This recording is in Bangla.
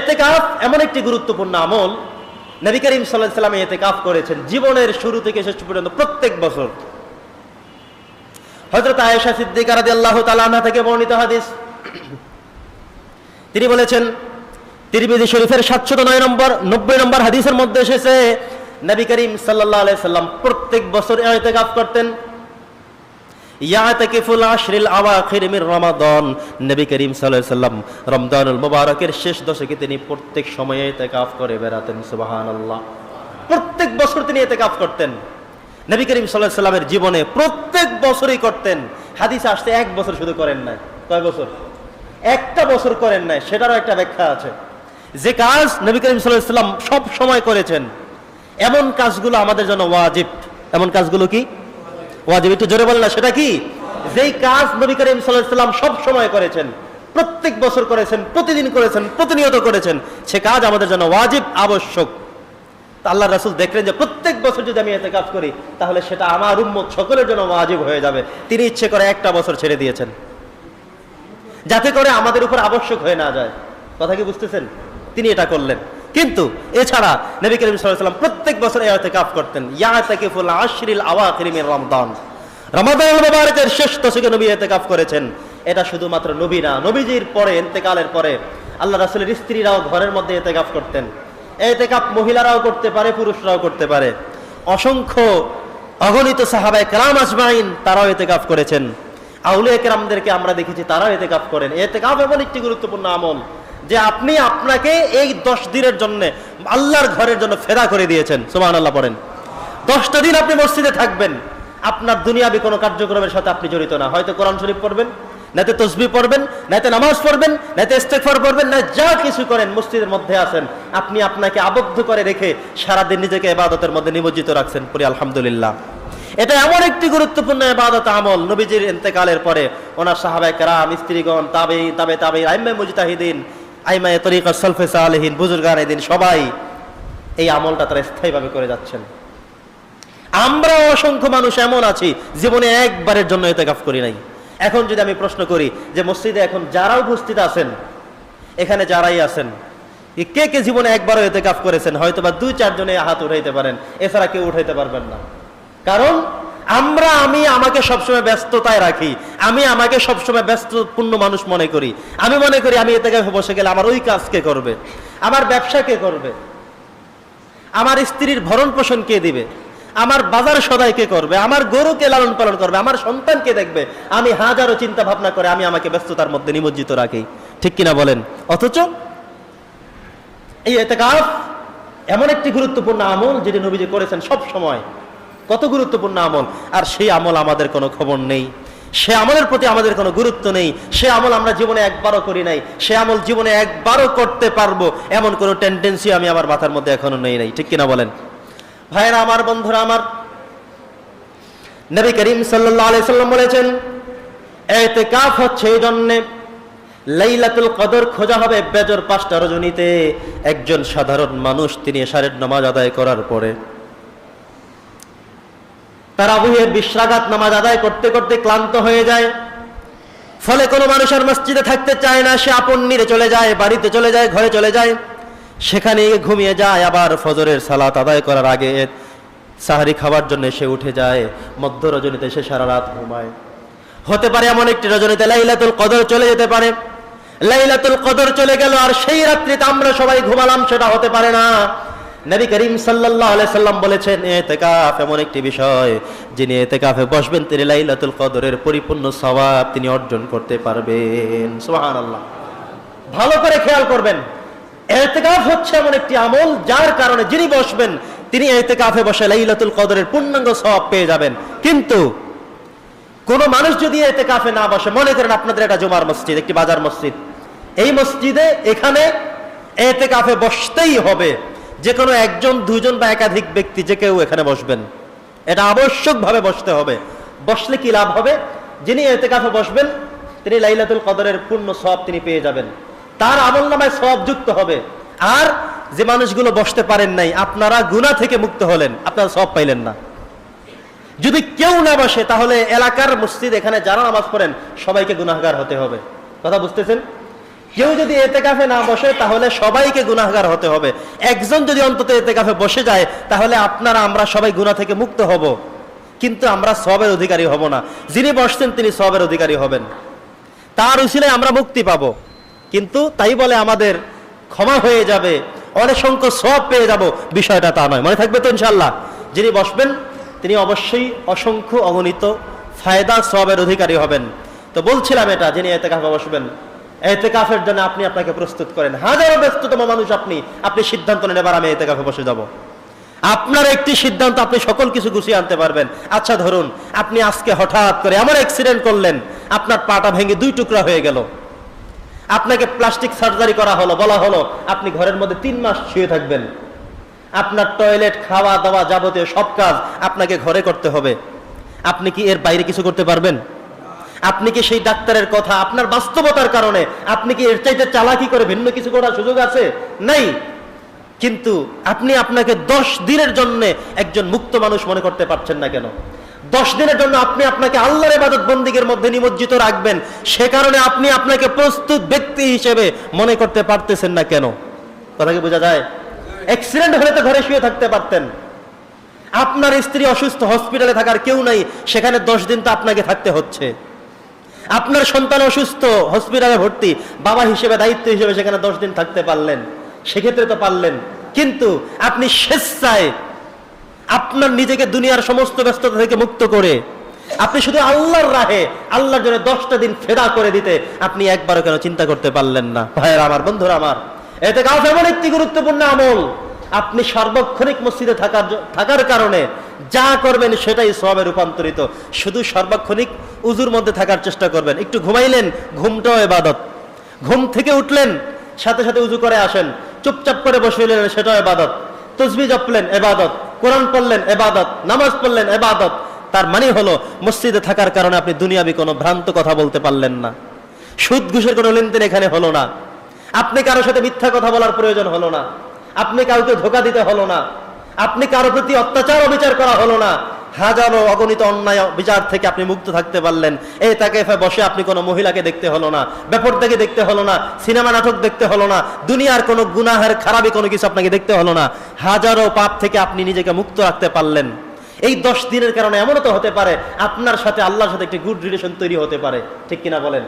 এতেকাফ এমন একটি গুরুত্বপূর্ণ আমল নবী করিম সাল্লাহ সাল্লাম এতেকাফ করেছেন জীবনের শুরু থেকে শেষ পর্যন্ত প্রত্যেক বছর। হজরত আয়েশা সিদ্দিকা রাদিয়াল্লাহু তাআলা আনহা থেকে বর্ণিত হাদিস। তিনি বলেছেন, তিরমিজি শরীফের সাতশত নয় নম্বর, নব্বই নম্বর হাদিসের মধ্যে এসেছে, নবী করিম সাল্লাল্লাহু আলাইহি সাল্লাম প্রত্যেক বছর ইতিকাফ করতেন। ইয়াতাকিফুল আশরিল আওয়াখির মির রমাদান। নবী করিম সাল্লাল্লাহু আলাইহি শেষ দশকে তিনি প্রত্যেক সময়ে ইতিকাফ করে সুবহানাল্লাহ। প্রত্যেক বছর তিনি ইতিকাফ করতেন। নবী করিম সাল্লাল্লাহু জীবনে প্রত্যেক বছরই করতেন। হাদিসে আসতে এক বছর শুধু করেন নাই। কয় বছর? একটা বছর করেন নাই, সেটারও একটা ব্যাখ্যা আছে। যে কাজ নবী করিম সাল্লাল্লাহু সব সময় করেছেন, এমন কাজগুলো আমাদের জন্য ওয়াজিব। এমন কাজগুলো কি? ওয়াজিব, একটু জোরে বলেন না, সেটা কি? যেই কাজ নবী করিম সাল্লাম সব সময় করেছেন, প্রত্যেক বছর করেছেন, প্রতিদিন করেছেন, প্রতিনিয়ত করেছেন, সে কাজ আমাদের জন্য ওয়াজিব, আবশ্যক। আল্লাহ রাসূল দেখলেন যে প্রত্যেক বছর যদি আমি এতে কাজ করি, তাহলে সেটা আমার উম্মত সকলের জন্য ওয়াজিব হয়ে যাবে। তিনি ইচ্ছে করে একটা বছর ছেড়ে দিয়েছেন। যাতে করে আমাদের উপর আবশ্যক হয়ে না যায়। কথা কি বুঝতেছেন? তিনি এটা করলেন। কিন্তু এছাড়া নবী করিম সাল্লাম প্রত্যেক বছর এই ইতিকাফ করতেন, ইয়াতাকিফুল আশরিল আওয়াখির মিন রমাদান। মুবারকের শেষ দশকে নবী এতে ইতিকাফ করেছেন। এটা শুধুমাত্র নবী না, নবীজির পরে ইন্তেকালের পরে আল্লাহ রাসূলের স্ত্রীরাও ঘরের মধ্যে ইতিকাফ করতেন। এই ইতিকাফ মহিলারাও করতে পারে, পুরুষরাও করতে পারে। অসংখ্য অগণিত সাহাবায়ে কেরাম আজমাইন তারাও ইতিকাফ করেছেন। আউলিয়া কেরামদেরকে আমরা দেখেছি, তারাও এতেকাফ করেন। এতেকাফ এমন একটি গুরুত্বপূর্ণ আমল যে আপনি আপনাকে এই দশ দিনের জন্য আল্লাহর ঘরের জন্য ফেরা করে দিয়েছেন। সুমান আল্লাহ পড়েন। দশটা দিন আপনি মসজিদে থাকবেন। আপনার দুনিয়াবি কোনো কার্যক্রমের সাথে আপনি জড়িত না। হয়তো কোরআন শরীফ পড়বেন নাতে তসবি পড়বেন নাতে নামাজ পড়বেন নাতে ইস্তেগফার পড়বেন, না যা কিছু করেন মসজিদের মধ্যে আছেন, আপনি আপনাকে আবদ্ধ করে রেখে সারাদিন নিজেকে ইবাদতের মধ্যে নিমজ্জিত রাখছেন। পরি আলহামদুলিল্লাহ। এটা এমন একটি গুরুত্বপূর্ণ এবাদত আমল নবীজির ইন্তেকালের পরে। ওনার সাহাবায়ে কেরাম, স্ত্রীগণ তাবে তাবে তাবে আইমে মুজতাহিদিন আইমে তরিকা সলফে সালেহীন বুজুর্গান এদিন সবাই এই আমলটা তারা স্থায়ীভাবে করে যাচ্ছেন। আমরা অসংখ্য মানুষ এমন আছি, জীবনে একবারের জন্য এতেকাফ করি নাই। এখন যদি আমি প্রশ্ন করি যে মসজিদে এখন যারা উপস্থিত আছেন, এখানে যারাই আছেন কে কে জীবনে একবারও এতেকাফ করেছেন? হয়তো বা দুই, চারজনে হাত উঠাইতে পারেন, এছাড়া কেউ উঠাইতে পারবেন না। কারণ আমরা, আমি আমাকে সবসময় ব্যস্ততায় রাখি। আমি আমাকে সবসময় ব্যস্তপূর্ণ মানুষ মনে করি। আমি মনে করি আমি এতে বসে গেলে আমার ওই কাজ কে করবে? আমার ব্যবসা কে করবে? আমার স্ত্রীর ভরণ পোষণ কে দিবে? আমার বাজার সদাই কে করবে? আমার গরুকে লালন পালন করবে? আমার সন্তান কে দেখবে? আমি হাজারো চিন্তা ভাবনা করে আমি আমাকে ব্যস্ততার মধ্যে নিমজ্জিত রাখি। ঠিক কিনা বলেন? অথচ এই এতেকাফ এমন একটি গুরুত্বপূর্ণ আমল যেটি নবীজি করেছেন সব সময় কত গুরুত্বপূর্ণ আমল, আর সেই আমল আমাদের কোনো খবর নেই। সে আমলের প্রতি আমাদের কোনো গুরুত্ব নেই। সে আমল আমরা জীবনে একবারও করি নাই। সে আমল জীবনে একবারও করতে পারব, এমন কোনো টেন্ডেন্সি আমি আমার মাথার মধ্যে এখনও নেই নাই। ঠিক কিনা বলেন? ভাইরা আমার, বন্ধুরা আমার, নবী করিম সাল্লাম বলেছেন, এতেকাফ হচ্ছে এই জন্যে লাইলাতুল কদর খোঁজা হবে বেজর পাঁচটা রজনীতে। একজন সাধারণ মানুষ তিনি সারের নামাজ আদায় করার পরে। তারাবিহের বিশ্রাঘাত নামাজ আদায় করতে করতে ক্লান্ত হয়ে যায়। ফলে কোনো মানুষের মসজিদে থাকতে চায় না, সে আপন নিরে চলে যায়, বাড়িতে চলে যায়, ঘরে চলে যায়। সেখানে ঘুমিয়ে যায়, আবার ফজরের সালাত আদায় করার আগে সাহারি খাবার জন্য সে উঠে যায়, মধ্য রজনীতে সে সারা রাত ঘুমায়। হতে পারে এমন একটি রজনীতে লাইলাতুল কদর চলে যেতে পারে। লাইলাতুল কদর চলে গেল আর সেই রাত্রিতে আমরা সবাই ঘুমালাম, সেটা হতে পারে না। নবী করিম আলাইহি সাল্লাম বলেছেন, ইতিকাফ এমন একটি বিষয়, যিনি ইতিকাফে বসবেন, তিনি লাইলাতুল কদরের পরিপূর্ণ সওয়াব তিনি অর্জন করতে পারবেন। সুবহানাল্লাহ। ভালো করে খেয়াল করবেন, ইতিকাফ হচ্ছে এমন একটি আমল যার কারণে যিনি বসবেন, তিনি ইতিকাফে বসে লাইলাতুল কদরের পূর্ণাঙ্গ সওয়াব পেয়ে যাবেন। কিন্তু কোন মানুষ যদি এতে কাফে না বসে, মনে করেন আপনাদের এটা জুমার মসজিদ, একটি বাজার মসজিদ, এই মসজিদে এখানে এতে কাফে বসতেই হবে। যে কোনো একজন দুজন বা একাধিক ব্যক্তি যে কেউ এখানে বসবেন। এটা আবশ্যকভাবে বসতে হবে। বসলে কি লাভ হবে? যিনি এতে কাফে বসবেন, তিনি লাইলাতুল কদরের পূর্ণ সব তিনি পেয়ে যাবেন। তার আমল নামায় সব যুক্ত হবে। আর যে মানুষগুলো বসতে পারেন নাই, আপনারা গুণা থেকে মুক্ত হলেন, আপনারা সব পাইলেন না। যদি কেউ না বসে, তাহলে এলাকার মসজিদ এখানে যারা নামাজ পড়েন, সবাইকে গুনাহগার হতে হবে। কথা বুঝতেছেন? কেউ যদি এতে কাফে না বসে, তাহলে সবাইকে গুনাহগার হতে হবে। একজন যদি অন্তত এতে কাফে বসে যায়, তাহলে আপনারা, আমরা সবাই গুনাহ থেকে মুক্ত হব। কিন্তু আমরা সবের অধিকারী হব না। যিনি বসছেন, তিনি সবের অধিকারী হবেন। তার উচিলে আমরা মুক্তি পাব। কিন্তু তাই বলে আমাদের ক্ষমা হয়ে যাবে, অনেক সংখ্য সব পেয়ে যাব। বিষয়টা তা নয়। মনে থাকবে তো ইনশাল্লাহ যিনি বসবেন, তিনি অবশ্যই অসংখ্য অগণিত ফায়দা সবের অধিকারী হবেন। তো বলছিলাম এটা, যিনি এতে কাফে বসবেন। এতে কাফের জন্য আপনি আপনাকে প্রস্তুত করেন। হাজারো ব্যস্ততম মানুষ আপনি আপনি সিদ্ধান্ত নেন এবার আমি এতে কাফে বসে যাব। আপনার একটি সিদ্ধান্ত, আপনি সকল কিছু গুছিয়ে আনতে পারবেন। আচ্ছা ধরুন, আপনি আজকে হঠাৎ করে এমন অ্যাক্সিডেন্ট করলেন, আপনার পাটা ভেঙে দুই টুকরা হয়ে গেল। আপনাকে প্লাস্টিক সার্জারি করা হলো, বলা হলো, আপনি ঘরের মধ্যে তিন মাস শুয়ে থাকবেন। আপনার টয়লেট খাওয়া দাওয়া যাবতীয় সব কাজ আপনাকে ঘরে করতে হবে। আপনি কি এর বাইরে কিছু করতে পারবেন? আপনি কি সেই ডাক্তারের কথা, আপনার বাস্তবতার কারণে, আপনি কি এর চাইতে চালাকি করে ভিন্ন কিছু করার সুযোগ আছে? নাই। কিন্তু আপনি আপনাকে দশ দিনের জন্য একজন মুক্ত মানুষ মনে করতে পারছেন না কেন? দশ দিনের জন্য আপনি আপনাকে আল্লাহর ইবাদত বন্দীগের মধ্যে নিমজ্জিত রাখবেন, সে কারণে আপনি আপনাকে প্রস্তুত ব্যক্তি হিসেবে মনে করতে পারতেছেন না কেন? কথা কি বোঝা যায়? অ্যাক্সিডেন্ট হলে তো ঘরে শুয়ে থাকতে পারতেন। আপনার স্ত্রী অসুস্থ হসপিটালে থাকার কেউ নাই, সেখানে দশ দিন তো আপনাকে থাকতে হচ্ছে। আপনার সন্তান অসুস্থ, হসপিটালে ভর্তি, বাবা হিসেবে, দায়িত্ব হিসেবে সেখানে দশ দিন থাকতে পারলেন। সেক্ষেত্রে তো পারলেন। কিন্তু আপনি স্বেচ্ছায় আপনার নিজেকে দুনিয়ার সমস্ত ব্যস্ততা থেকে মুক্ত করে, আপনি শুধু আল্লাহর রাহে, আল্লাহর জন্য দশটা দিন ফেরা করে দিতে আপনি একবারও কেন চিন্তা করতে পারলেন না। ভাইয়ের আমার, বন্ধুরা আমার, এতে কাউ এমন একটি গুরুত্বপূর্ণ আমল। আপনি সার্বক্ষণিক মসজিদে থাকার থাকার কারণে যা করবেন সেটাই সবে রূপান্তরিত। শুধু সার্বক্ষণিক উজুর মধ্যে থাকার চেষ্টা করবেন। একটু ঘুমাইলেন, ঘুমটাও এবাদত। ঘুম থেকে উঠলেন, সাথে সাথে উজু করে আসেন। চুপচাপ করে বসে রইলেন, সেটাও এবাদত। তসবি জপলেন, এবাদত। কোরআন পড়লেন, এবাদত। নামাজ পড়লেন, এবাদত। তার মানে হলো, মসজিদে থাকার কারণে আপনি দুনিয়াবি কোনো ভ্রান্ত কথা বলতে পারলেন না। সুদ ঘুষের কোনো লেনদেন এখানে হলো না। আপনি কারোর সাথে মিথ্যা কথা বলার প্রয়োজন হলো না। আপনি কাউকে ধোকা দিতে হলো না। আপনি কারও প্রতি অত্যাচার, অবিচার করা হলো না। হাজারো অগণিত অন্যায় বিচার থেকে আপনি মুক্ত থাকতে পারলেন। এই তাকে বসে আপনি কোনো মহিলাকে দেখতে হলো না। ব্যাপারটাকে দেখতে হলো না। সিনেমা, নাটক দেখতে হলো না। দুনিয়ার কোনো গুনাহের, খারাপই কোনো কিছু আপনাকে দেখতে হলো না। হাজারো পাপ থেকে আপনি নিজেকে মুক্ত রাখতে পারলেন। এই দশ দিনের কারণে এমনও তো হতে পারে, আপনার সাথে, আল্লাহর সাথে একটি গুড রিলেশন তৈরি হতে পারে। ঠিক কিনা বলেন?